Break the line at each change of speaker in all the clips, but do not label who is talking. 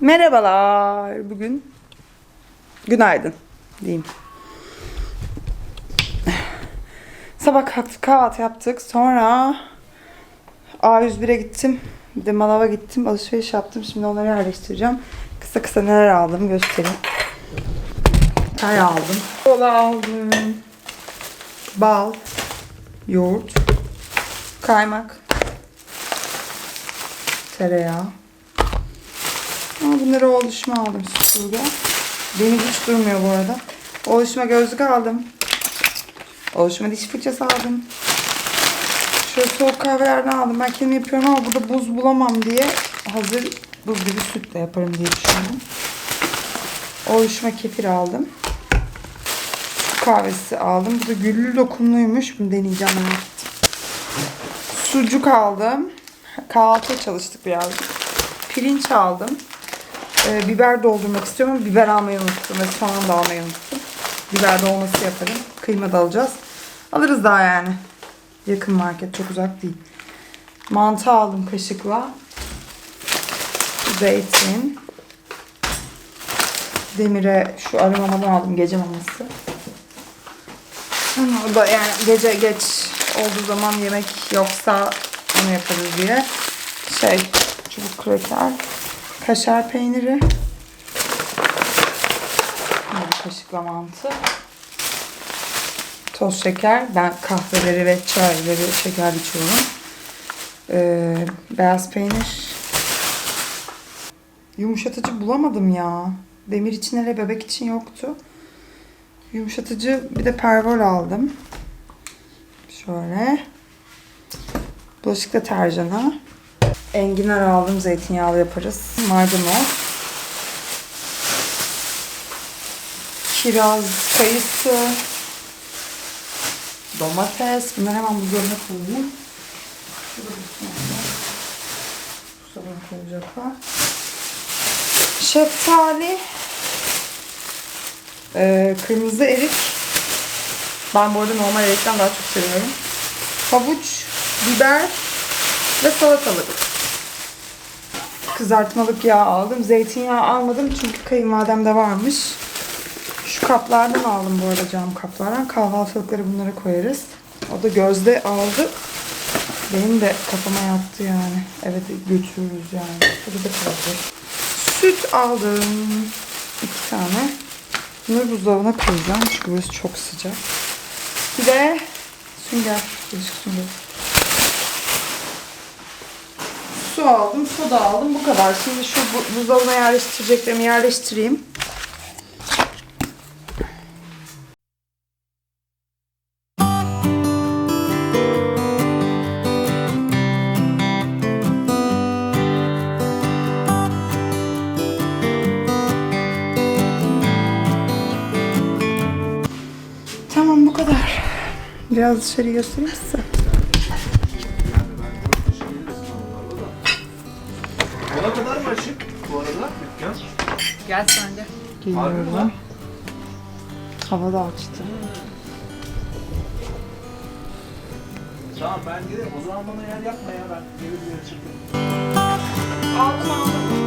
Merhabalar. Bugün günaydın diyeyim. Sabah kalktık kahvaltı yaptık. Sonra A101'e gittim. Bir de manava gittim. Alışveriş yaptım. Şimdi onları yerleştireceğim. Kısa kısa neler aldım göstereyim. Çay aldım. Kola aldım. Bal. Yoğurt. Kaymak. Tereyağı. Ama bunları oluşuma aldım süpürge. Deniz hiç durmuyor bu arada. Oluşuma gözlük aldım. Oluşuma diş fırçası aldım. Şöyle soğuk kahvelerden aldım. Ben kendim yapıyorum ama burada buz bulamam diye hazır buz gibi sütle yaparım diye düşündüm. Oluşuma kefir aldım. Türk kahvesi aldım. Bu da güllü dokumluymuş. Bunu deneyeceğim ettim. Sucuk aldım. Kahvaltıya çalıştık birazcık. Pirinç aldım. Ee, biber doldurmak istiyorum biber almayı unuttum. Ve soğan da almayı unuttum. Biber dolması yaparım. Kıyma da alacağız. Alırız daha yani. Yakın market. Çok uzak değil. Mantı aldım kaşıkla. Zeytin. Demire şu arı mamadan aldım. Gece maması. Ama O yani gece geç olduğu zaman yemek yoksa onu yaparız diye. Şey, çubuk kraker, kaşar peyniri. Bir kaşıkla mantı. Toz şeker. Ben kahveleri ve çayları şeker içiyorum. Ee, beyaz peynir. Yumuşatıcı bulamadım ya. Demir için hele bebek için yoktu. Yumuşatıcı bir de pervol aldım. Şöyle. Bulaşık deterjanı. Enginar aldım. Zeytinyağlı yaparız. Maydanoz. Kiraz, kayısı. Domates. Bunları hemen buzdolabına koyayım. Buzdolabına koyacaklar. Şeftali. Ee, kırmızı erik. Ben bu arada normal erikten daha çok seviyorum. Havuç, biber ve salatalık. Kızartmalık yağ aldım. Zeytinyağı almadım çünkü kayınvalidemde varmış. Şu kaplardan aldım bu arada cam kaplardan. Kahvaltılıkları bunlara koyarız. O da gözde aldı. Benim de kafama yattı yani. Evet götürürüz yani. Burada da kalacak. Süt aldım. iki tane. Bunları buzdolabına koyacağım çünkü burası çok sıcak. Bir de sünger. Bulaşık sünger. Su aldım, soda aldım. Bu kadar. Şimdi şu bu- buzdolabına yerleştireceklerimi yerleştireyim. Tamam bu kadar. Biraz dışarı göstereyim size.
De.
Geliyorum. Hava da açtı.
Tamam ben giderim. O zaman bana yer yapma ya ben gelir bir yere çıktım.
Aldım aldım.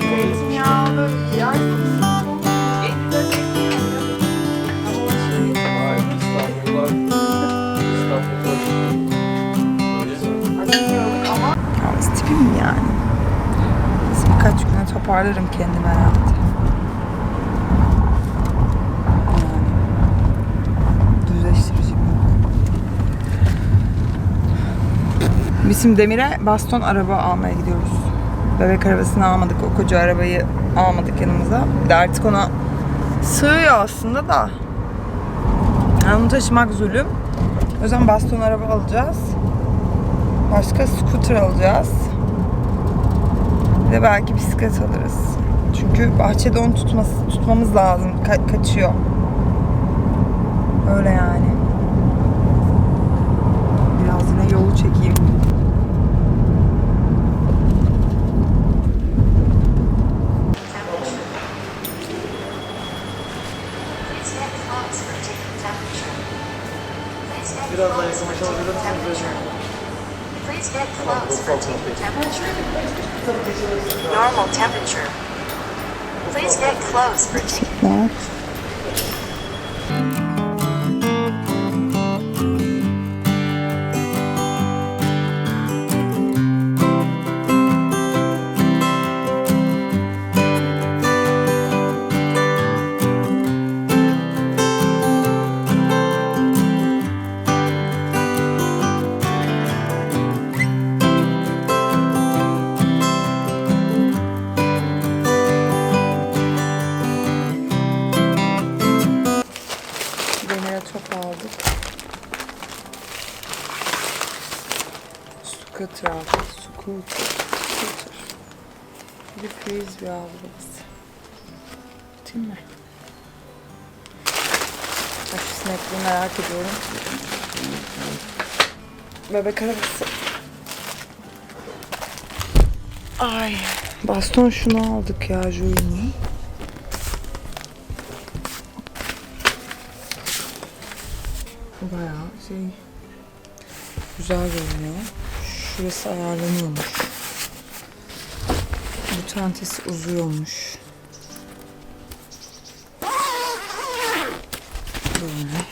Zeytinyağlı yer Yalnız tipim yani. Birkaç güne toparlarım kendimi herhalde. Düzleştireceğim. Biz şimdi Demir'e baston araba almaya gidiyoruz. Bebek arabasını almadık. O koca arabayı almadık yanımıza. Bir de artık ona sığıyor aslında da. Yani onu taşımak zulüm. O yüzden baston araba alacağız. Başka scooter alacağız. De belki bisiklet alırız. Çünkü bahçede onu tutması, tutmamız lazım. Ka- kaçıyor. Öyle yani. Biraz yine yolu çekeyim.
Please
get close for taking temperature. Normal temperature. Please get close for taking
Var. Aldı babası. Değil mi? Bak şu sinekliği merak ediyorum. Bebek arabası. Ay. Baston şunu aldık ya Joey'nin. Bayağı şey güzel görünüyor. Şurası ayarlanıyormuş. Bu tentesi uzuyormuş. Böyle.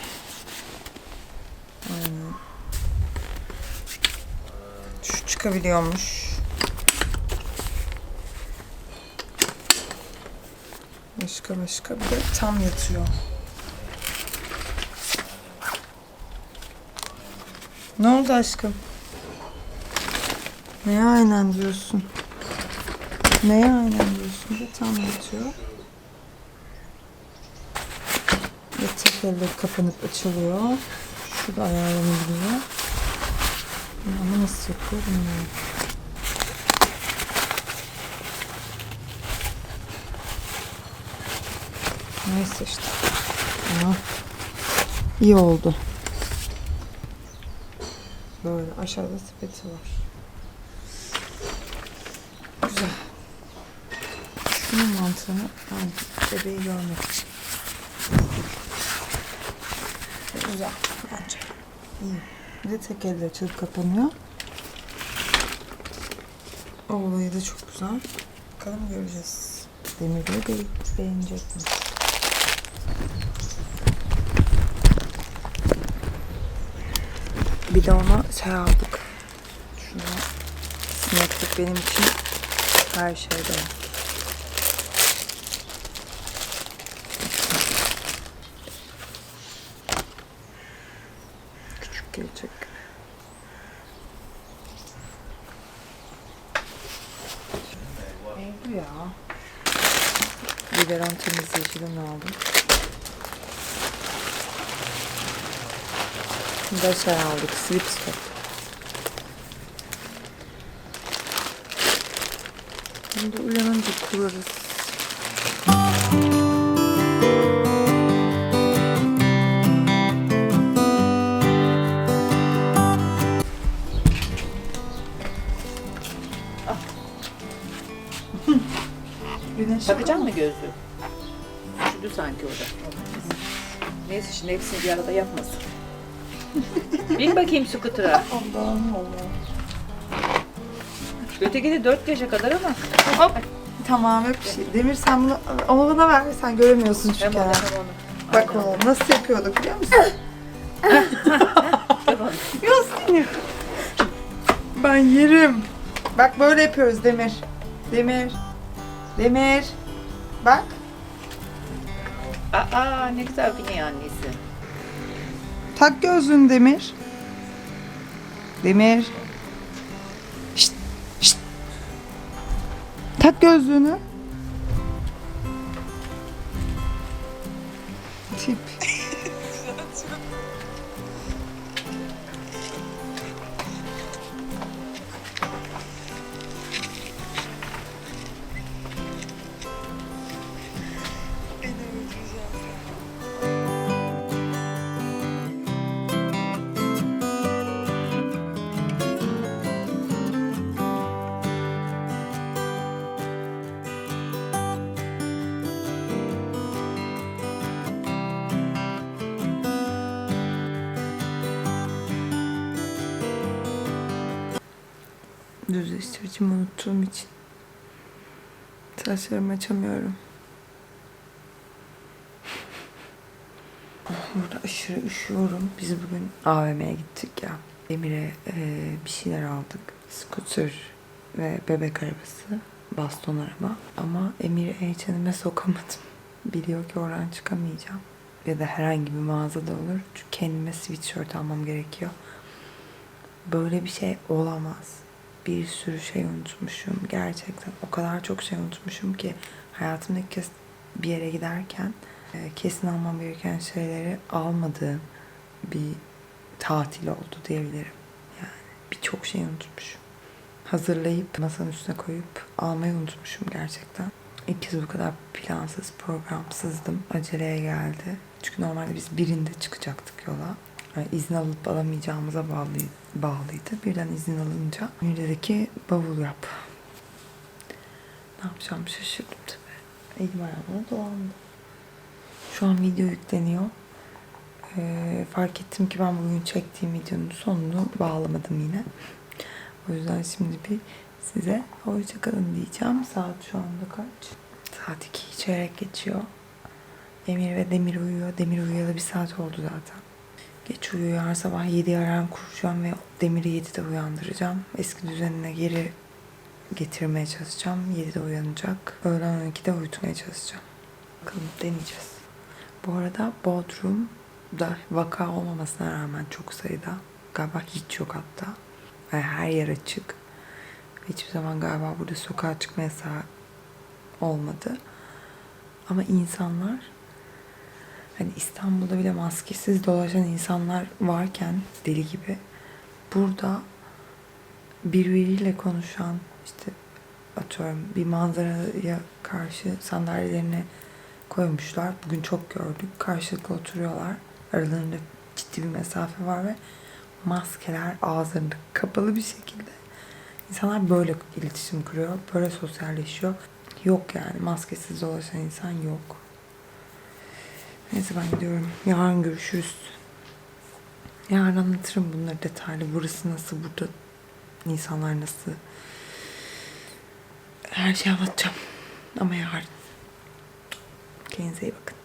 Aynen. Şu çıkabiliyormuş. Başka başka bir de tam yatıyor. Ne oldu aşkım? Neye aynen diyorsun? Neye aynen diyorsun? Bir tam yatıyor. Ve tek elle kapanıp açılıyor. Şu da ayarlanabiliyor. Ama nasıl yapıyor bilmiyorum. Neyse işte. Ama iyi oldu. Böyle aşağıda sepeti var. Güzel. Şunun mantığını ben bebeği görmek için. Güzel bence. İyi. Bir de tek elle açılıp kapanıyor. O olayı da çok güzel. Bakalım göreceğiz. Demir de be beğenecek mi? Bir de ona şey aldık. Şunu sineklik benim için her şeyde. Gelecek. Ne bu ya? Biberon temizleyiciden aldım. Burada şey aldık. Slip stop. Da uyanınca kurarız.
Takacak mı gözlüğü? Üşüdü sanki orada. Neyse şimdi hepsini bir arada yapmasın. Bin bakayım scooter'a.
Allah'ım Allah'ım.
Öteki de 4 yaşa kadar ama.
Hop. Tamam yok bir şey. Demir sen bunu onu bana ver. Sen göremiyorsun çünkü.
Onu
herhalde.
onu.
Bak onu nasıl yapıyorduk biliyor musun? Ya seni. Ben yerim. Bak böyle yapıyoruz Demir. Demir. Demir. Bak.
Aa ne güzel biniyor annesi.
Tak gözlüğünü Demir. Demir. Şşt, şşt. Tak gözlüğünü. Düzleştiricimi unuttuğum için. Saçlarımı açamıyorum. Burada aşırı üşüyorum. Biz bugün AVM'ye gittik ya. Emir'e e, bir şeyler aldık. Scooter ve bebek arabası. Baston araba. Ama Emir'i H&M'e sokamadım. Biliyor ki oradan çıkamayacağım. Ya da herhangi bir mağazada olur. Çünkü kendime sweatshirt almam gerekiyor. Böyle bir şey olamaz. Bir sürü şey unutmuşum. Gerçekten o kadar çok şey unutmuşum ki hayatımda ilk kez bir yere giderken e, kesin almam gereken şeyleri almadığım bir tatil oldu diyebilirim. Yani birçok şey unutmuşum. Hazırlayıp masanın üstüne koyup almayı unutmuşum gerçekten. İlk kez bu kadar plansız, programsızdım. Aceleye geldi. Çünkü normalde biz birinde çıkacaktık yola. Yani izin alıp alamayacağımıza bağlıydı. Birden izin alınca ki bavul yap. Ne yapacağım şaşırdım tabii. Elim ayağıma dolandı. Şu an video yükleniyor. Ee, fark ettim ki ben bugün çektiğim videonun sonunu bağlamadım yine. O yüzden şimdi bir size hoşçakalın diyeceğim. Saat şu anda kaç? Saat 2 çeyrek geçiyor. Emir ve Demir uyuyor. Demir uyuyalı bir saat oldu zaten. Geç uyuyor. Sabah 7 alarm kuracağım ve Demir'i 7'de uyandıracağım. Eski düzenine geri getirmeye çalışacağım. 7'de uyanacak. Öğlen 12'de uyutmaya çalışacağım. Bakalım deneyeceğiz. Bu arada Bodrum'da vaka olmamasına rağmen çok sayıda. Galiba hiç yok hatta. Yani her yer açık. Hiçbir zaman galiba burada sokağa çıkma yasağı olmadı. Ama insanlar hani İstanbul'da bile maskesiz dolaşan insanlar varken deli gibi burada birbiriyle konuşan işte atıyorum bir manzaraya karşı sandalyelerini koymuşlar. Bugün çok gördük. Karşılıklı oturuyorlar. Aralarında ciddi bir mesafe var ve maskeler ağızlarında kapalı bir şekilde. İnsanlar böyle iletişim kuruyor. Böyle sosyalleşiyor. Yok yani maskesiz dolaşan insan yok. Neyse ben gidiyorum. Yarın görüşürüz. Yarın anlatırım bunları detaylı. Burası nasıl, burada insanlar nasıl. Her şeyi anlatacağım. Ama yarın. Kendinize iyi bakın.